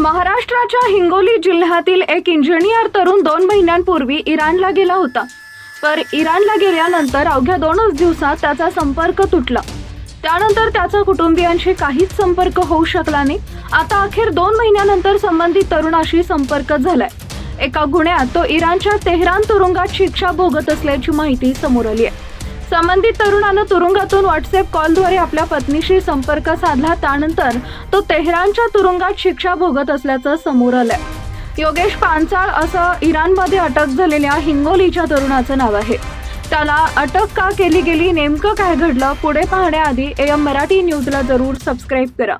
महाराष्ट्राच्या हिंगोली जिल्ह्यातील एक इंजिनियर तरुण दोन महिन्यांपूर्वी इराणला गेला होता. तर इराणला गेल्यानंतर अवघ्या दोनच दिवसात त्याचा संपर्क तुटला. त्यानंतर त्याचा कुटुंबियांशी काहीच संपर्क होऊ शकला नाही. आता अखेर दोन महिन्यानंतर संबंधित तरुणाशी संपर्क झालाय. एका गुन्ह्यात तो इराणच्या तेहरान तुरुंगात शिक्षा भोगत असल्याची माहिती समोर आली आहे. संबंधित तरुणानं तुरुंगातून व्हॉट्सअप कॉलद्वारे आपल्या पत्नीशी संपर्क साधला. त्यानंतर तो तेहरानच्या तुरुंगात शिक्षा भोगत असल्याचं समोर आलंय. योगेश पांचाळ असं इराणमध्ये अटक झालेल्या हिंगोलीच्या तरुणाचं नाव आहे. त्याला अटक का केली गेली नेमकं काय घडलं पुढे पाहण्याआधी एम मराठी न्यूजला जरूर सबस्क्राईब करा.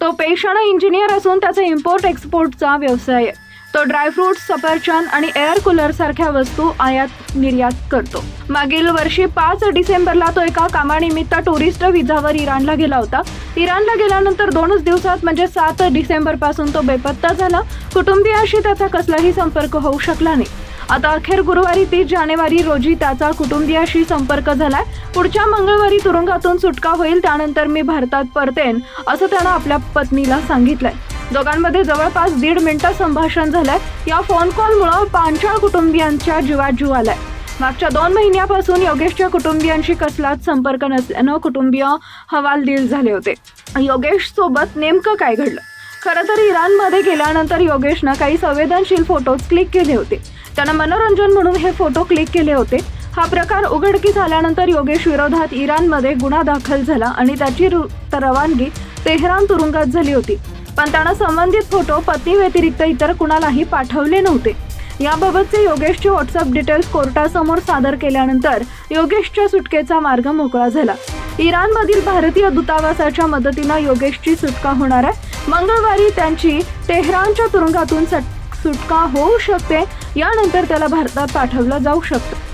तो पेशानं इंजिनियर असून त्याचा इम्पोर्ट एक्सपोर्टचा व्यवसाय आहे. तो ड्रायफ्रूट सफरचंद आणि एअर कूलर सारख्या वस्तू आयात निर्यात करतो. मागील वर्षी पाच डिसेंबरला तो एका कामानिमित्त टुरिस्ट विजावर इराणला गेला होता. इराणला गेल्यानंतर दोनच दिवसात म्हणजे सात डिसेंबरपासून तो बेपत्ता झाला. कुटुंबियाशी त्याचा कसलाही संपर्क होऊ शकला नाही. आता अखेर गुरुवारी तीस जानेवारी रोजी त्याचा कुटुंबियाशी संपर्क झालाय. पुढच्या मंगळवारी तुरुंगातून सुटका होईल त्यानंतर मी भारतात परतेन असं त्यानं आपल्या पत्नीला सांगितलंय. दोघांमध्ये जवळपास दीड मिनिटं संभाषण झालंय. या फोन कॉलमुळं पांचाळ कुटुंबियांच्या जीवात जीव आलाय. मागच्या दोन महिन्यापासून योगेशच्या कुटुंबियांशी कसलाच संपर्क नसल्यानं कुटुंबीय हवालदिल झाले होते. योगेश सोबत नेमकं काय घडलं? खरं तर इराणमध्ये गेल्यानंतर योगेशनं काही संवेदनशील फोटोज क्लिक केले होते. त्यानं मनोरंजन म्हणून हे फोटो क्लिक केले होते. हा प्रकार उघडकीस आल्यानंतर योगेश विरोधात इराणमध्ये गुन्हा दाखल झाला आणि त्याची रु- रवानगी तेहरान तुरुंगात झाली होती. पण त्यानं संबंधित फोटो पत्नी व्यतिरिक्त इतर कुणालाही पाठवले नव्हते. याबाबतचे योगेशचे व्हॉट्सअप डिटेल्स कोर्टासमोर सादर केल्यानंतर योगेशच्या सुटकेचा मार्ग मोकळा झाला. इराणमधील भारतीय दूतावासाच्या मदतीनं योगेशची सुटका होणार आहे. मंगळवारी त्यांची तेहरानच्या तुरुंगातून सुटका होऊ शकते. यानंतर त्याला भारतात पाठवलं जाऊ शकतं.